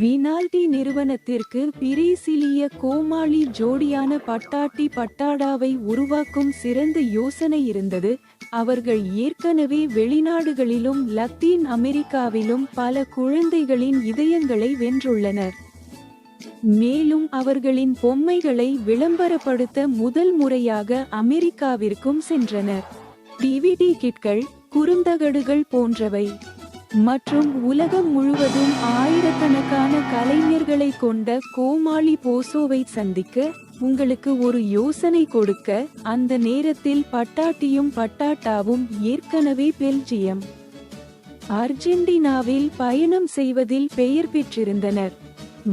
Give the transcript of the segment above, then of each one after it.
வினால்டி நிறுவனத்திற்கு பிரிசிலிய கோமாளி ஜோடியான பட்டாட்டி பட்டாடாவை உருவாக்கும் சிறந்த யோசனை இருந்தது. அவர்கள் ஏற்கனவே வெளிநாடுகளிலும் லத்தீன் அமெரிக்காவிலும் பல குழந்தைகளின் இதயங்களை வென்றுள்ளனர். மேலும் அவர்களின் பொம்மைகளை விளம்பரப்படுத்த முதல் முறையாக அமெரிக்காவிற்கும் சென்றனர். டிவிடி கிட்கள் குறுந்தகடுகள் போன்றவை. மற்றும் உலகம் முழுவதும் ஆயிரக்கணக்கான கலைஞர்களை கொண்ட கோமாளி போசோவை சந்திக்க உங்களுக்கு ஒரு யோசனை கொடுக்க அந்த நேரத்தில் பட்டாட்டியும் பட்டாட்டாவும் ஏற்கனவே பெல்ஜியம் அர்ஜென்டினாவில் பயணம் செய்வதில் பெயர் பெற்றிருந்தனர்.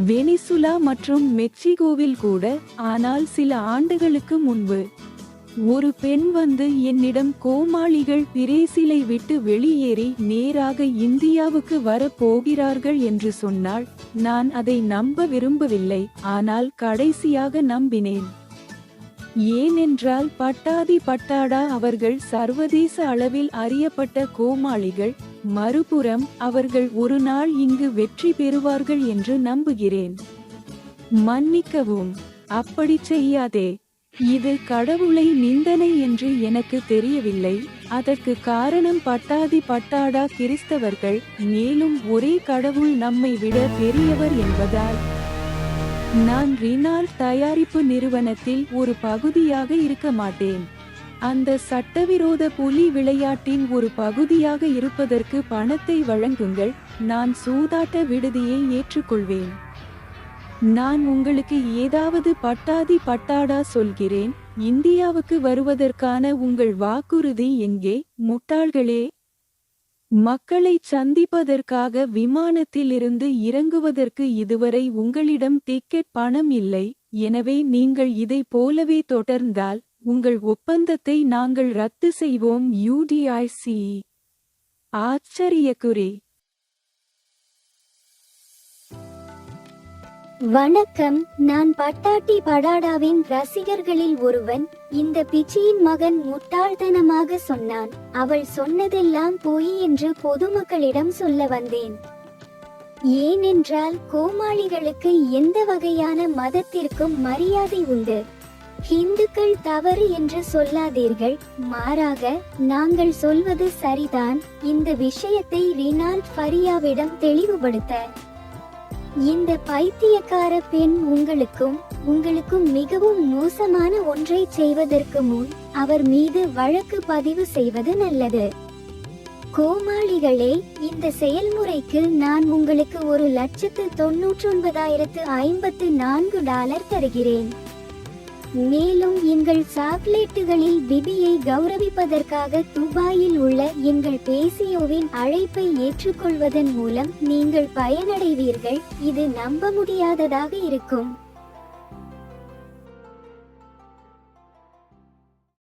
வெனிசுலா மற்றும் மெக்சிகோவில் கூட ஆனால் சில ஆண்டுகளுக்கு முன்பு ஒரு பெண் வந்து என்னிடம் கோமாளிகள் பிரேசிலை விட்டு வெளியேறி நேராக இந்தியாவுக்கு வரப்போகிறார்கள் என்று சொன்னாள். நான் அதை நம்ப விரும்பவில்லை ஆனால் கடைசியாக நம்பினேன். ஏனென்றால் பட்டாதி பட்டாடா அவர்கள் சர்வதேச அளவில் அறியப்பட்ட கோமாளிகள் மறுபுறம் அவர்கள் ஒரு நாள் இங்கு வெற்றி பெறுவார்கள் என்று நம்புகிறேன். மன்னிக்கவும் அப்படி செய்யாதே. இது கடவுளை நிந்தனை என்று எனக்கு தெரியவில்லை. அதற்கு காரணம் பட்டாதி பட்டாடா கிறிஸ்தவர்கள் மேலும் ஒரே கடவுள் நம்மை விட பெரியவர் என்பதால். நான் ரினால் தயாரிப்பு நிறுவனத்தில் ஒரு பகுதியாக இருக்க மாட்டேன். அந்த சட்டவிரோத புலி விளையாட்டின் ஒரு பகுதியாக இருப்பதற்கு பணத்தை வழங்குங்கள். நான் சூதாட்ட விடுதியை ஏற்றுக்கொள்வேன். நான் உங்களுக்கு ஏதாவது பட்டாதி பட்டாடா சொல்கிறேன் இந்தியாவுக்கு வருவதற்கான உங்கள் வாக்குறுதி எங்கே? முட்டாள்களே! மக்களை சந்திப்பதற்காக விமானத்திலிருந்து இறங்குவதற்கு இதுவரை உங்களிடம் டிக்கெட் பணம் இல்லை எனவே நீங்கள் இதை போலவே தொடர்ந்தால் உங்கள் ஒப்பந்தத்தை நாங்கள் ரத்து செய்வோம். யூடிஐசி ஆச்சரியக்குறி! வணக்கம். நான் பட்டாட்டி படாடாவின் ரசிகர்களில் ஒருவன். இந்த பிச்சியின் மகன் முட்டாள்தனமாக சொன்னான். அவள் சொன்னதெல்லாம் போய் என்று பொதுமக்களிடம் சொல்ல வந்தேன். ஏனென்றால் கோமாளிகளுக்கு எந்த வகையான மதத்திற்கும் மரியாதை உண்டு. ஹிந்துக்கள் தவறு என்று சொல்லாதீர்கள். மாறாக நாங்கள் சொல்வது சரிதான். இந்த விஷயத்தை ரினால்ட் ஃபரியாவிடம் தெளிவுபடுத்த இந்த பைத்தியக்கார பெண் உங்களுக்கும் உங்களுக்கும் மிகவும் மோசமான ஒன்றை செய்வதற்கு முன் அவர் மீது வழக்கு பதிவு செய்வது நல்லது. கோமாளிகளே இந்த செயல்முறைக்கு நான் உங்களுக்கு ஒரு லட்சத்து தொன்னூற்றி ஒன்பதாயிரத்து ஐம்பத்து நான்கு டாலர் தருகிறேன். மேலும் எங்கள் சாக்லேட்டுகளில் பிபியை கௌரவிப்பதற்காக துபாயில் உள்ள எங்கள் பேசியோவின் அழைப்பை ஏற்றுக்கொள்வதன் மூலம் நீங்கள் பயனடைவீர்கள். இது நம்ப முடியாததாக இருக்கும்.